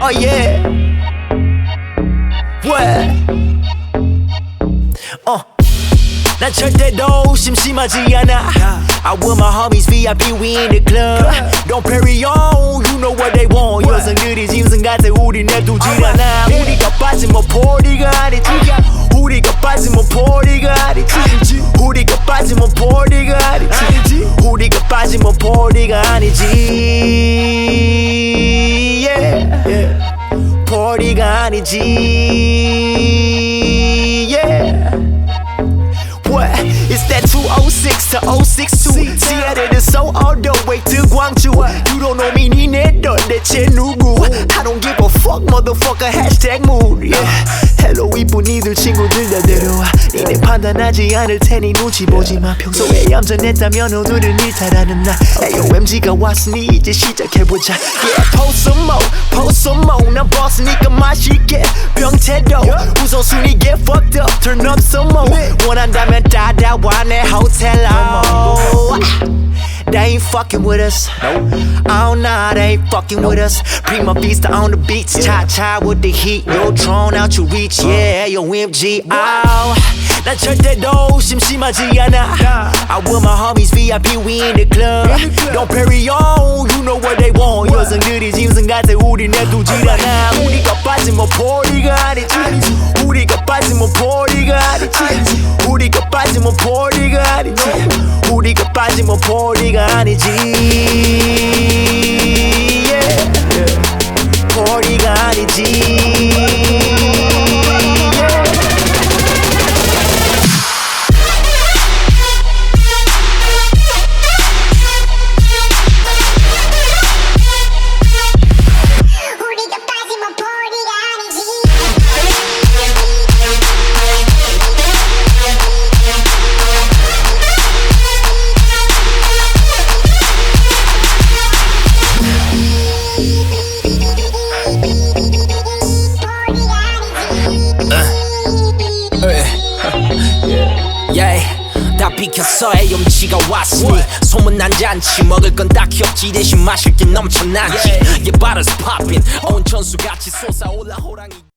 Oh yeah. What? 어. 난 절대로 심심하지 않아. I with my homies VIP we in the club. Don't parry on, you know what they want. 여성들이 짐승 같아 우리 내두질 않아. 우리가 빠지면 포리가 아니지. 우리가 빠지면 포리가 아니지. 우리가 빠지면 포리가 아니지. 우리가 빠지면 포리가 아니지. Johnny G. Yeah. What? It's that 206 to 062. See, that it is so all the way to Guangzhou. You don't know me, 대체 누구 I don't give a fuck motherfucker hashtag mood yeah. Hello 이쁜 이들 친구들 다 데려와 니네 판단하지 않을 테니 눈치 보지마 평소에 얌전했다면 오늘은 일탈하는 날 AOMG가 왔으니 이제 시작해보자 Yeah post some more post some more 난 boss니까 맛있게 병태도 우선순위 get fucked up turn up some more 원한다면 따라와 내 호텔로 They ain't fucking with us. Oh nah, they ain't fucking with us. Prima vista on the beats, cha cha with the heat. Yo, drawn out your reach, yeah, yo, MG. Oh, 난 절대로 심심하지 않아. I with my homies VIP, we in the club. Don't parry on, you know what they want. 여성들이 짐승 같아, 우리 내두질 않아. 우리가 빠지면 포리가 아니지. 우리가 빠지면 포리가 아니지. 우리가 빠지면 포리가 아니지. 우리가 빠지면 포리가 아니지. Yeah. 포리가 아니지. 다 비켰어 AMG가 왔으니. 소문난 잔치 먹을 건 딱히 없지. 대신 마실 게 넘쳐나지. Yeah, bottles popping 온천수 같이 솟아올라 호랑이